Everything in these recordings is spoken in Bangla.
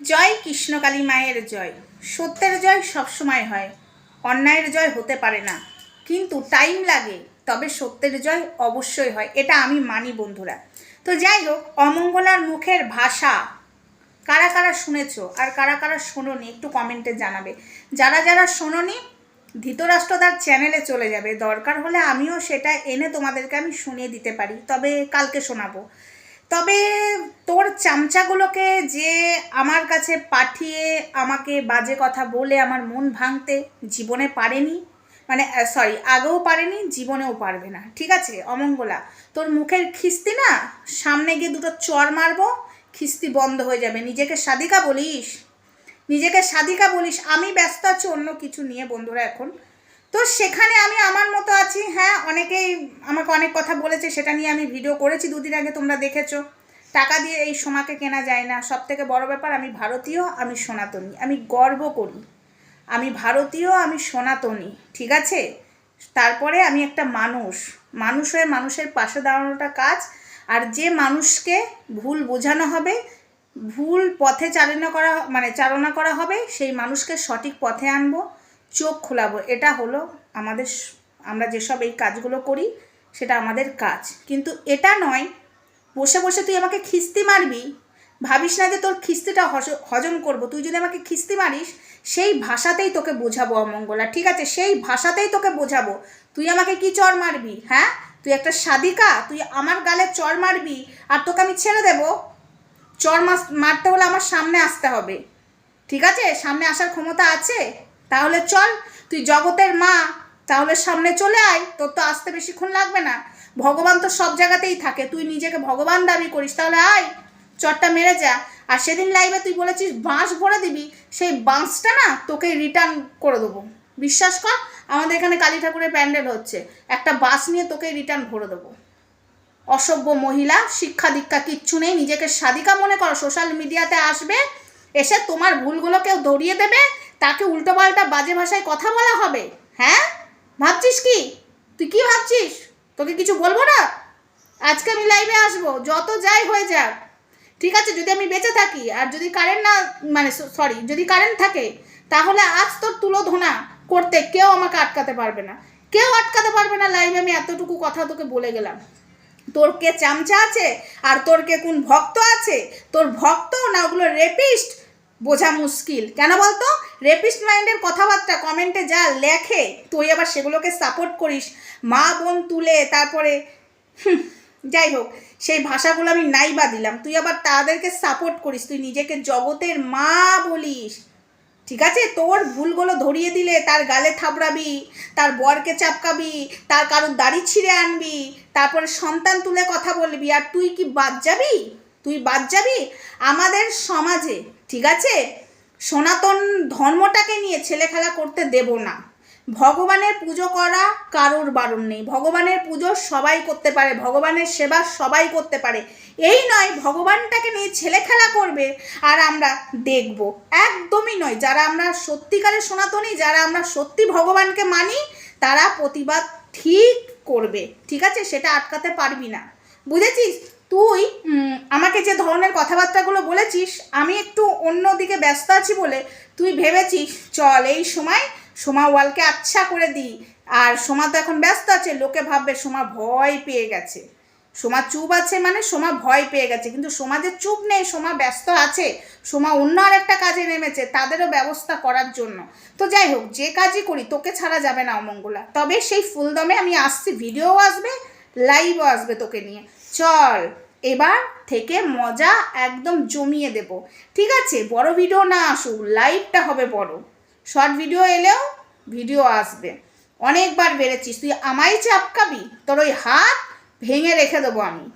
জয় কৃষ্ণকালী মায়ের জয়। সত্যের জয় সবসময় হয়, অন্যায়ের জয় হতে পারে না। কিন্তু টাইম লাগে, তবে সত্যের জয় অবশ্যই হয়, এটা আমি মানি বন্ধুরা। তো যাই হোক, অমঙ্গলার মুখের ভাষা কারা কারা শুনেছো আর কারা কারা শোনোনি একটু কমেন্টে জানাবে। যারা যারা শোনোনি, ধৃতরাষ্ট্রদার চ্যানেলে চলে যাবে। দরকার হলে আমিও সেটা এনে তোমাদেরকে আমি শুনিয়ে দিতে পারি, তবে কালকে শোনাবো। তবে তোর চামচাগুলোকে যে আমার কাছে পাঠিয়ে আমাকে বাজে কথা বলে আমার মন ভাঙতে জীবনে পারেনি মানে সরি আগেও পারেনি, জীবনেও পারবে না। ঠিক আছে, অমঙ্গলা, তোর মুখের খিস্তি না, সামনে গিয়ে দুটো চর মারবো, খিস্তি বন্ধ হয়ে যাবে। নিজেকে সাদিকা বলিস, নিজেকে সাদিকা বলিস। আমি ব্যস্ত আছি, অন্য কিছু নিয়ে বন্ধুরা এখন তো সেখানে আমি আমার মতো আছি। হ্যাঁ অনেকেই আমাকে অনেক কথা বলেছে, সেটা নিয়ে আমি ভিডিও করেছি দুদিন আগে, তোমরা দেখেছ। টাকা দিয়ে এই সোনাকে কেনা যায় না। সব থেকে বড় ব্যাপার, আমি ভারতীয়, আমি সনাতনী। আমি গর্ব করি। আমি ভারতীয়, আমি সনাতনী, ঠিক আছে? তারপরে আমি একটা মানুষ। মানুষ হয়ে মানুষের পাশে দাঁড়ানোটা কাজ। আর যে মানুষকে ভুল বোঝানো হবে, ভুল পথে চালনা করা মানে চালনা করা হবে, সেই মানুষকে সঠিক পথে আনব। চোখ খোলাবো। এটা হলো আমাদের আমরা যেসব এই কাজগুলো করি, সেটা আমাদের কাজ। কিন্তু এটা নয়, বসে বসে তুই আমাকে খিস্তি মারবি, ভাবিস না যে তোর খিস্তিটা হজ- হজম করব। তুই যদি আমাকে খিস্তি মারিস, সেই ভাষাতেই তোকে বোঝাবো অমঙ্গলা। ঠিক আছে, সেই ভাষাতেই তোকে বোঝাবো। তুই আমাকে কি চর মারবি হ্যাঁ? তুই একটা সাদিকা তুই আমার গালে চর মারবি, আর তোকে আমি ছেড়ে দেবো। চর মারতে হলে আমার সামনে আসতে হবে। ঠিক আছে? সামনে আসার ক্ষমতা আছে? তাহলে চল, তুই জগতের মা, তাহলে সামনে চলে আয়, তোর তো আসতে বেশিক্ষণ লাগবে না। ভগবান তো সব জায়গাতেই থাকে, তুই নিজেকে ভগবান দাবি করিস, তাহলে আয় চটটা মেরে যা। আর সেদিন লাইভে তুই বলেছিস, বাঁশ ভরে দিবি, সেই বাঁশটা না তোকে রিটার্ন করে দেবো। বিশ্বাস কর, আমাদের এখানে কালী ঠাকুরের প্যান্ডেল হচ্ছে, একটা বাস নিয়ে তোকে রিটার্ন ভরে দেবো। অসভ্য মহিলা, শিক্ষা দীক্ষা কিচ্ছু নেই, নিজেকে সাদিকা মনে করো সোশ্যাল মিডিয়াতে আসবে, এসে তোমার ভুলগুলো কেউ ধরিয়ে দেবে তাকে উল্টোপাল্টা বাজে ভাষায় কথা বলা হবে? হ্যাঁ? ভাবছিস কি? তুই কি ভাবছিস? তোকে কিছু বলব না? আজকে আমি লাইভে আসব, যত যাই হয়ে যাক। ঠিক আছে, যদি আমি বেঁচে থাকি, আর যদি কারেন্ট না মানে সরি যদি কারেন্ট থাকে, তাহলে আজ তোর তুলো ধোনা করতে কেউ আমাকে আটকাতে পারবে না। কেউ আটকাতে পারবে না লাইভে আমি এতটুকু কথা তোকে বলে গেলাম। তোর কে চামচা আছে? আর তোর কে কোন ভক্ত আছে? তোর ভক্ত না ওগুলো রেপিস্ট বোঝা মুশকিল। কেন বলতো? রেপিস্ট মাইন্ডের কথাবার্তা কমেন্টে যা লেখে, তুই আবার সেগুলোকে সাপোর্ট করিস। মা, বোন তুলে তারপরে যাই হোক, সেই ভাষাগুলো আমি নাই বা দিলাম। তুই আবার তাদেরকে সাপোর্ট করিস, তুই নিজেকে জগতের মা বলিস। ঠিক আছে? তোর ভুলগুলো ধরিয়ে দিলে, তার গালে থাবড়াবি তার বরকে চাপকাবি, তার কারোর দাড়ি ছিঁড়ে আনবি, তারপরে সন্তান তুলে কথা বলবি, আর তুই কি বাদ যাবি? তুই বাদ যাবি? আমাদের সমাজে, ঠিক আছে? সনাতন ধর্মটাকে নিয়ে ছেলে খেলা করতে দেব না। ভগবানের পুজো করা কারোর বারণ নেই। ভগবানের পুজো সবাই করতে পারে, ভগবানের সেবা সবাই করতে পারে। এই নয়, ভগবানটাকে নিয়ে ছেলে খেলা করবে আর আমরা দেখব। একদমই নয়। যারা আমরা সত্যিকারের সনাতনী, যারা আমরা সত্যি ভগবানকে মানি, তারা প্রতিবাদ ঠিক করবে। ঠিক আছে? সেটা আটকাতে পারবি না। বুঝেছিস? তুই আমাকে যে ধরনের কথাবার্তাগুলো বলেছিস, আমি একটু অন্যদিকে ব্যস্ত আছি বলে তুই ভেবেছিস, চল এই সময় সোমা ওয়ালকে আচ্ছা করে দিই। আর সোমা তো এখন ব্যস্ত আছে, লোকে ভাববে সোমা ভয় পেয়ে গেছে। সোমা চুপ আছে মানে সোমা ভয় পেয়ে গেছে, কিন্তু সোমা যে চুপ নেই, সোমা ব্যস্ত আছে, সোমা অন্য আর একটা কাজে নেমেছে, তাদেরও ব্যবস্থা করার জন্য। তো যাই হোক, যে কাজই করি, তোকে ছাড়া যাবে না অমঙ্গলা। তবে সেই ফুলদমে আমি আসছি ভিডিও আসবে লাইভও আসবে তোকে নিয়ে। চল, এবার থেকে মজা একদম জমিয়ে দেব। ঠিক আছে? বড় ভিডিও না আসুক লাইভটা হবে বড়। শর্ট ভিডিও এলেও ভিডিও আসবে। অনেকবার বেড়েছিস। তুই আমায় চাপকাবি? তোর ওই হাত ভেঙে রেখে দেবো আমি।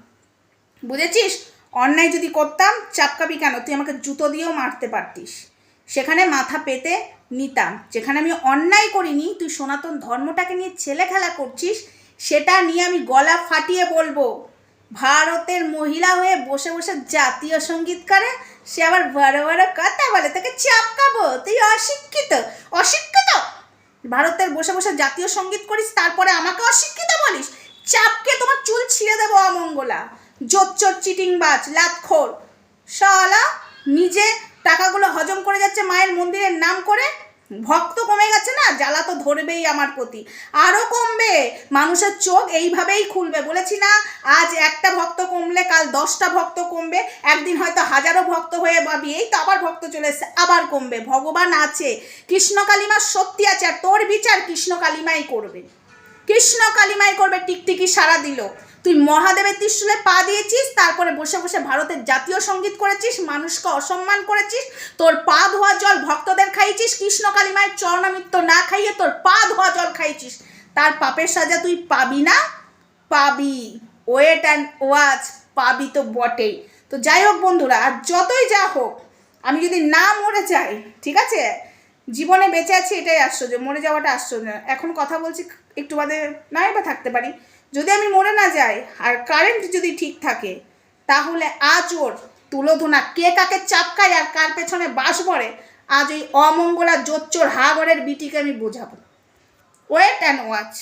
বুঝেছিস? অন্যায় যদি করতাম, চাপকাবি কেন? তুই আমাকে জুতো দিয়েও মারতে পারতিস। সেখানে মাথা পেতে নিতাম। যেখানে আমি অন্যায় করিনি, তুই সনাতন ধর্মটাকে নিয়ে ছেলে খেলা করছিস, সেটা নিয়ে আমি গলা ফাটিয়ে বলব। ভারতের মহিলা হয়ে বসে বসে জাতীয় সংগীত করে সে আবার বড় বড় কথা বলে, তোকে চাপকাবো। তুই অশিক্ষিত অশিক্ষিত? ভারতের বসে বসে জাতীয় সংগীত করিস, তারপরে আমাকে অশিক্ষিত বলিস? চাপকে তোমার চুল ছিঁড়ে দেবো অমঙ্গলা। জোচ্চোর, চিটিংবাজ, লাতখোর। শালা, নিজে টাকাগুলো হজম করে যাচ্ছে মায়ের মন্দিরের নাম করে ভক্ত কমে গেছে না, জ্বালা তো ধরবেই আমার প্রতি। আরও কমবে, মানুষের চোখ এইভাবেই খুলবে। বলেছি না, আজ একটা ভক্ত কমলে, কাল দশটা ভক্ত কমবে। একদিন হয়তো হাজারো ভক্ত হয়ে ভাবি এই তো আবার ভক্ত চলে এসছে, আবার কমবে। ভগবান আছে, কৃষ্ণ কালিমা সত্যি আছে, আর তোর বিচার কৃষ্ণ কালিমাই করবে। কৃষ্ণ কালিমাই করবে, টিকটিকি সারা দিল। তুই মহাদেবের ত্রিশুলে পা দিয়েছিস, তারপরে বসে বসে ভারতের জাতীয় সংগীত করেছিস, মানুষকে অসম্মান করেছিস, তোর পা ধোয়া জল ভক্তদের খাইছিস কৃষ্ণ কালিমায়ের চরণামিত্র না খাইয়ে তোর পা ধোয়া জল খাইছিস তার পাপের সাজা তুই পাবি না? পাবি। ওয়েট অ্যান্ড ওয়াচ পাবি তো বটেই। তো যাই হোক বন্ধুরা, আর যতই যা হোক, আমি যদি না মরে যাই, ঠিক আছে? জীবনে বেঁচে আছি এটাই আশ্চর্য, মরে যাওয়াটা আশ্চর্য। এখন কথা বলছি একটু বাদে নাই বা থাকতে পারি। যদি আমি মরে না যাই আর কারেন্ট যদি ঠিক থাকে, তাহলে আজ ওর তুলোধনা কে কাকে চাপকায় আর কার পেছনে বাস পড়ে, আজ ওই অমঙ্গলা জোচ্চোর হাগরের বিটিকে আমি বোঝাবো। Wait and watch